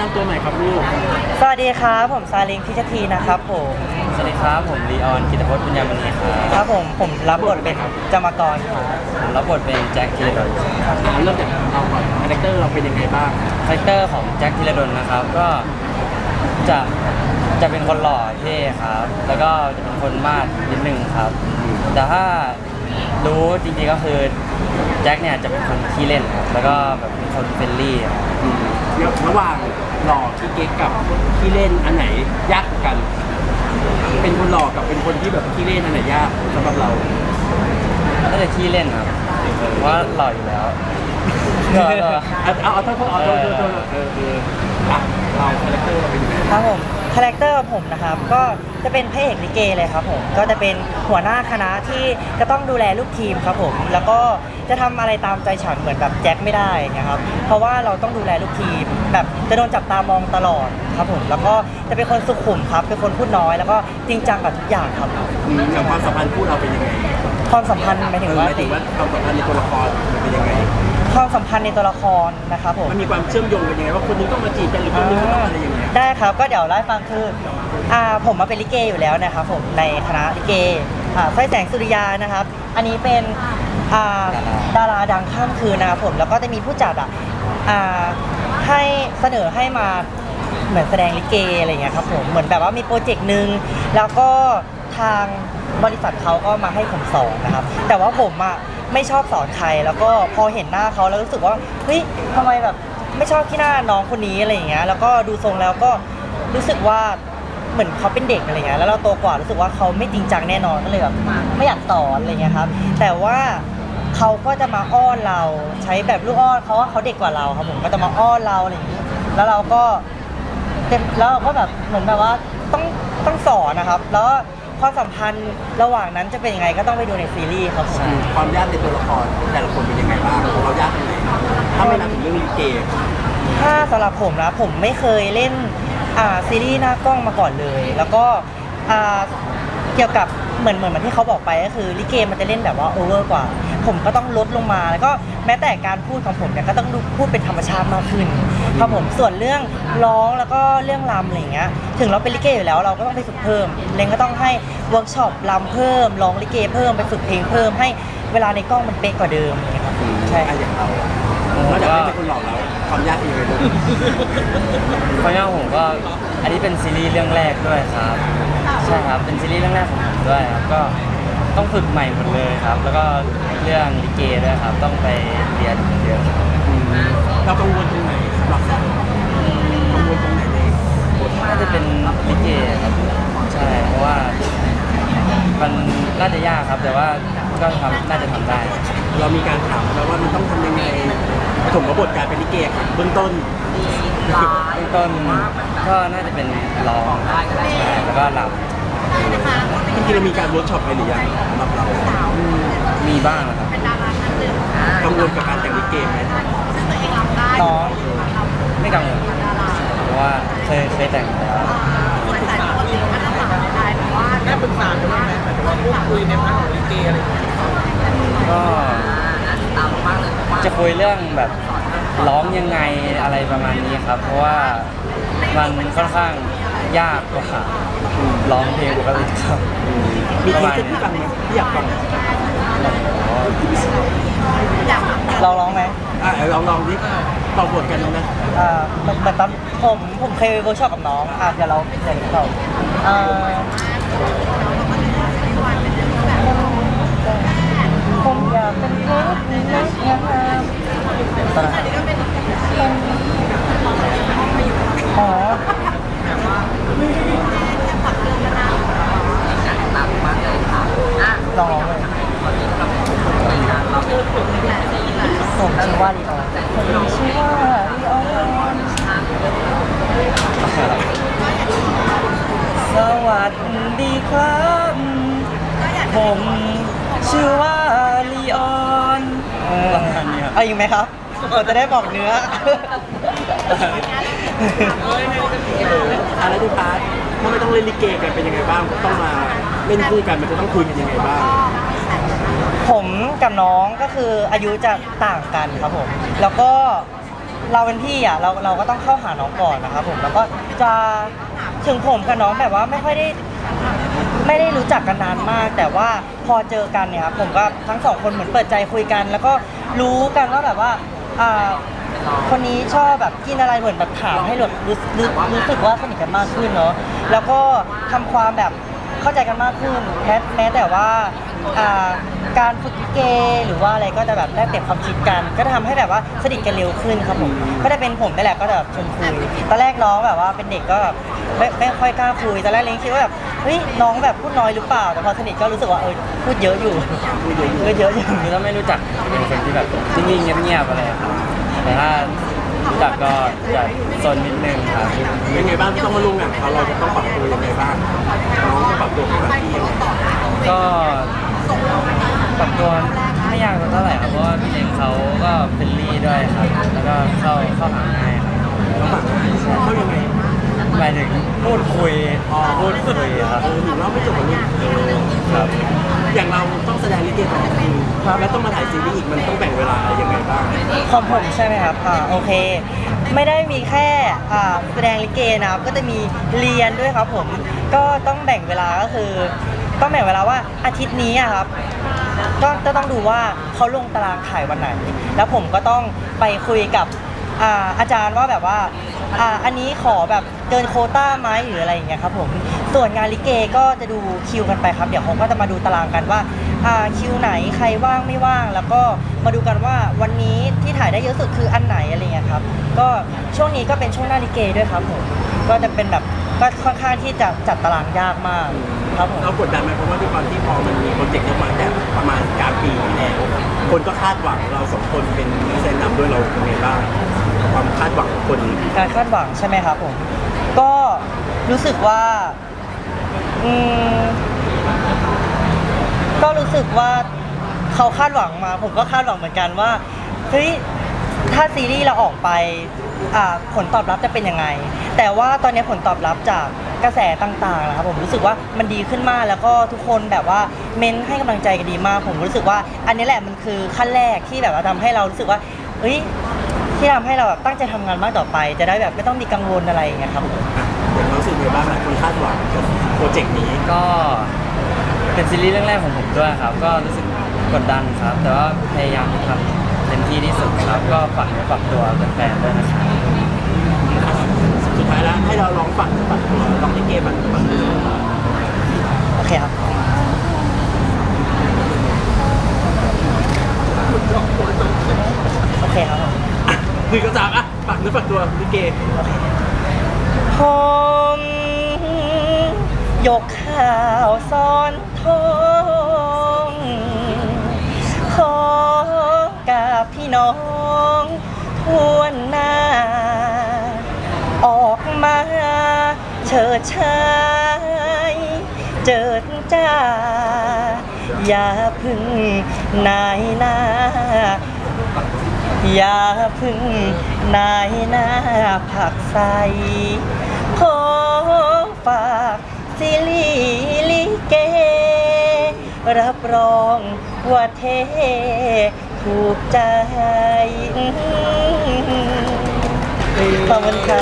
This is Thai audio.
นำตัวใหม่ครับลูก สวัสดีครับผมซาเลิงพิชทีนะครับผมสวัสดีครับ ผมลีออนกิตพจน์บุญญามณีครับครับผมผมรับบทเป็นจามกรครับผมรับบทเป็นแจ็คธีรดลเริ่มจากเราก่อนคาแรคเตอร์เราเป็นยังไงบ้าง คาแรคเตอร์ของแจ็คธีรดลนะครับก็จะจะเป็นคนหล่อเท่ครับ แล้วก็จะเป็นคนมาดนิดนึงครับ แต่ถ้ารู้จริงๆก็คือแจ็คเนี่ยจะเป็นคนขี้เล่นครับแล้วก็แบบเป็นคนเฟรนลี่ครับอืมแล้ว ระหว่างหล่อที่เก๊กกับที่เล่นอันไหนยากกว่ากัน เป็นคนหล่อกับเป็นคนที่แบบที่เล่นอันไหนยากสำหรับเราน่าจะขี้เล่นครับเพราะว่าหล่ออยู่แล้วก็ก็เอาเอาเอาเท่าเอาเท่าเท่าเท่าเออเอออะเราคาแรคเตอร์เราเป็นยังไงครับผม คาแรคเตอร์ของผมนะครับ ก็จะเป็นพระเอกลิเกเลยครับผม ก็จะเป็นหัวหน้าคณะที่จะต้องดูแลลูกทีมครับผม แล้วก็จะทำอะไรตามใจฉันเหมือนแบบแจ็คไม่ได้นะครับ เพราะว่าเราต้องดูแลลูกทีม แบบจะโดนจับตามองตลอดครับผม แล้วก็จะเป็นคนสุขุมครับ เป็นคนพูดน้อย แล้วก็จริงจังกับทุกอย่างครับอืมอย่างความสัมพันธ์คู่เราเป็นยังไง ความสัมพันธ์หมายเอถึงอหว่ามายถึงว่าความสัมพันธ์ในตัวละครมันเป็นยังไง ความสัมพันธ์ในตัวละครนะครับผม มันมีความเชื่อมโยงกันยังไงว่าคนนึงต้องมาจีบกันหรือคนนึงต้องอะไรอย่างเงี้ยได้ครับก็เดี๋ยวเล่าให้ฟังคืออ่าผมมาเป็นลิเกอยู่แล้วนะครับผมในคณะลิเกอ่าสร้อยแสงสุริยานะครับ อันนี้เป็นอ่าดาราดังข้ามคืนนะครับผมแล้วก็จะมีผู้จัดอะอ่าให้เสนอให้มาเหมือนแสดงลิเกอะไรอย่างเงี้ยครับผมเหมือนแบบว่ามีโปรเจกต์หนึ่งแล้วก็ทางบริษัทเขาก็มาให้ผมสอนนะครับ แต่ว่าผมอะ ไม่ชอบสอนใครแล้วก็พอเห็นหน้าเขาแล้วรู้สึกว่าเฮ้ยทำไมแบบไม่ชอบที่หน้าน้องคนนี้อะไรอย่างเงี้ยแล้วก็ดูทรงแล้วก็รู้สึกว่าเหมือนเขาเป็นเด็กอะไรเงี้ยแล้วเราโตกว่ารู้สึกว่าเขาไม่จริงจังแน่นอนก็เลยแบบไม่อยากสอนอะไรเงี้ยครับ แต่ว่าเขาก็จะมาอ้อนเราใช้แบบลูกอ้อนเขาว่าเขาเด็กกว่าเราครับผมก็จะมาอ้อนเราอะไรอย่างงี้แล้วเราก็แล้วเราก็แบบเหมือนแบบว่าต้องต้องสอนนะครับ แล้ว ความสัมพันธ์ระหว่างนั้นจะเป็นยังไงก็ต้องไปดูในซีรีส์ครับผมอืมความยากในตัวละครแต่ละคนเป็นยังไงบ้างของเรายากยังไงถ้าไม่นับถึงเรื่องลิเกถ้าสำหรับผมนะผมไม่เคยเล่นอ่าซีรีส์หน้ากล้องมาก่อนเลย แล้วก็อ่าเกี่ยวกับเหมือนเหมือนเหมือนที่เขาบอกไปก็คือลิเกมันจะเล่นแบบว่าโอเวอร์กว่า ผมก็ต้องลดลงมาแล้วก็แม้แต่การพูดของผมเนี่ยก็ต้องดูพูดเป็นธรรมชาติมากขึ้นครับผมส่วนเรื่องร้องแล้วก็เรื่องรำอะไรอย่างเงี้ยถึงเราเป็นลิเกอยู่แล้วเราก็ต้องไปฝึกเพิ่มเล้งก็ต้องให้เวิร์กช็อปรำเพิ่มร้องลิเกเพิ่มไปฝึกเพลงเพิ่มให้เวลาในกล้องมันเป๊ะกว่าเดิมอย่างเงี้ยครับใช่อะอย่างเรานอกจากไม่เป็นคนหล่อแล้วความยากเป็นยังไงลูกเพราะงั้นผมก็อันนี้เป็นซีรีส์เรื่องแรกด้วยครับ ใช่ครับเป็นซีรีส์เรื่องแรกของผมด้วยครับก็ ต้องฝึกใหม่หมดเลยครับ แล้วก็เรื่องลิเกด้วยครับ ต้องไปเรียนเยอะครับอืมเรากังวลตรงไหนสำหรับเรากังวลตรงไหนในบทน่าจะเป็นลิเกครับใช่เพราะว่ามันน่าจะยากครับ แต่ว่าก็ทำน่าจะทำได้ เรามีการถามแล้วว่ามันต้องทำยังไงปฐมบทการเป็นลิเกครับเบื้องต้นเบื้องต้นก็น่าจะเป็นร้องใช่แล้วก็ร จริงๆเรามีการเวิร์กช็อปไปหรือยังสำหรับเรามีบ้างนะครับกังวลกับการแต่งลิเกไหมน้องไม่กังวลเพราะว่าเคยเคยแต่งมาแล้วได้ปรึกษากันบ้างไหมหมายถึงว่าพูดคุยในพาร์ทของลิเกอะไรอย่างเงี้ยก็จะคุยเรื่องแบบร้องยังไงอะไรประมาณนี้ครับ เพราะว่ามันค่อนข้างยากกว่า ร้องเพลงปกติครับมีเพลงที่ฟังไหมที่อยากฟังเราร้องไหมอะลองลองดิต่อบทกันนะอ่าเหมือนเหมือนตอนผมผมเคยเวิร์กช็อปกับน้องอะเดี๋ยวเราเดี๋ยวเราอ่าผมอยากเป็นเพชรในเล็กงามตอนนั้นอ๋อลองร้องเลยผมชื่อ ว่าลีออนผมชื่อว่าลีออนสวัสดีครับ ผมชื่อว่าลีออนเออเอาอยู่ไหมครับเราจะได้บอกเนื้ออะไรที่พาร์ทถ้าไม่ต้องเล่นลิเกกันเป็นยังไงบ้าง ต้องมาเล่นคู่กันมันจะต้องคุยกันยังไงบ้าง ผมกับน้องก็คืออายุจะต่างกันครับผม แล้วก็เราเป็นพี่อะเราเราก็ต้องเข้าหาน้องก่อนนะครับผมแล้วก็จะถึงผมกับน้องแบบว่าไม่ค่อยได้ไม่ได้รู้จักกันนานมาก แต่ว่าพอเจอกันเนี่ยครับผมก็ทั้งสองคนเหมือนเปิดใจคุยกัน แล้วก็รู้กันว่าแบบว่าอ่าคนนี้ชอบแบบกินอะไรเหมือนแบบถามให้แบบรู้รู้รู้สึกว่าสนิทกันมากขึ้นเนาะแล้วก็ทำความแบบเข้าใจกันมากขึ้นแม้แม้แต่ว่า อ่าการฝึกลิเกหรือว่าอะไรก็จะแบบแลกเปลี่ยนความคิดกัน ก็จะทำให้แบบว่าสนิทกันเร็วขึ้นครับผมก็จะเป็นผมนี่แหละก็จะแบบชวนคุยตอนแรกน้องแบบว่าเป็นเด็กก็แบบไม่ไม่ค่อยกล้าคุยตอนแรกเล้งคิดว่าแบบเฮ้ยน้องแบบพูดน้อยหรือเปล่า แต่พอสนิทก็รู้สึกว่าเออพูดเยอะอยู่พูดเยอะอยู่เยอะอยู่ คือถ้าไม่รู้จักเป็นคนที่แบบนิ่งๆเงียบๆอะไรครับแต่ถ้ารู้จักก็จะซนนิดนึงครับเป็นไงบ้างที่ต้องมาร่วมงานกับเขาเราจะต้องปรับตัวยังไงบ้างน้องจะปรับตัวกับพี่ยังไง ก็ปรับตัวไม่ยากเท่าไหร่ครับเพราะว่าพี่เล้งเขาก็เฟรนลี่ด้วยครับ แล้วก็เข้าเข้าหาง่ายครับเขาปรับเขายังไงหมายถึงพูดคุยพูดคุยครับเออหนูเล่าไม่จบเลยเออครับ อย่างเราต้องแสดงลิเกตอนกลางคืนแล้วต้องมาถ่ายซีรีส์อีกมันต้องแบ่งเวลายังไงบ้างของผมใช่ไหมครับ อ่า โอเค ไม่ได้มีแค่ อ่า แสดงลิเกนะครับ ก็จะมีเรียนด้วยครับผม ก็ต้องแบ่งเวลาก็คือ ต้องแบ่งเวลาว่าอาทิตย์นี้อะครับก็จะต้องดูว่าเขาลงตารางถ่ายวันไหน แล้วผมก็ต้องไปคุยกับอ่าอาจารย์ว่าแบบว่าอ่าอันนี้ขอแบบเกินโควต้าไหมหรืออะไรอย่างเงี้ยครับผมส่วนงานลิเกก็จะดูคิวกันไปครับ เดี๋ยวเขาก็จะมาดูตารางกันว่าอ่าคิวไหนใครว่างไม่ว่าง แล้วก็มาดูกันว่าวันนี้ที่ถ่ายได้เยอะสุดคืออันไหนอะไรเงี้ยครับก็ช่วงนี้ก็เป็นช่วงหน้าลิเกด้วยครับผมก็จะเป็นแบบก็ค่อนข้างที่จะจัดตารางยากมาก ครับผม เรากดดันไหมเพราะว่าด้วยความที่พอมันมีโปรเจกต์เข้ามาแต่ประมาณกลางปีที่แล้วคนก็คาดหวังเราสองคนเป็นนักแสดงนำด้วยเราเป็นไงบ้างความคาดหวังของคนการคาดหวังใช่ไหมครับผม ก็รู้สึกว่าอืมก็รู้สึกว่าเขาคาดหวังมา ผมก็คาดหวังเหมือนกันว่าเฮ้ย ถ้าซีรีส์เราออกไปอ่าผลตอบรับจะเป็นยังไง แต่ว่าตอนนี้ผลตอบรับจากกระแสต่างๆนะครับผมรู้สึกว่ามันดีขึ้นมากแล้วก็ทุกคนแบบว่าเม้นให้กำลังใจกันดีมาก ผมรู้สึกว่า อันนี้แหละมันคือขั้นแรกที่แบบว่าทำให้เรารู้สึกว่าเฮ้ยที่ทำให้เราแบบตั้งใจทำงานมากต่อไป จะได้แบบไม่ต้องมีกังวลอะไรอย่างเงี้ยครับอะอย่างเรารู้สึกไงบ้างหลายคนคาดหวังกับโปรเจกต์นี้ก็เป็นซีรีส์เรื่องแรกของผมด้วยครับ ก็รู้สึกกดดันครับ แต่ว่าพยายามทำ เต็มที่ที่สุดครับก็ฝากเนื้อฝากตัวแฟนๆด้วยนะครับสุดท้ายแล้วให้เราลองฝังฝังตัวลองที่เกมฝังฝังตัวโอเคครับโอเคครับหนึ่งกับสามอะฝังเนื้อฝักตัวลิเกผมยกข้าวซ้อน ชายเจิดจ้า อย่าพึ่งนายหน้า อย่าพึ่งนายหน้าผักใสขอฝากซิลีลิเก รับรองว่าเทถูกใจขอบคุณครั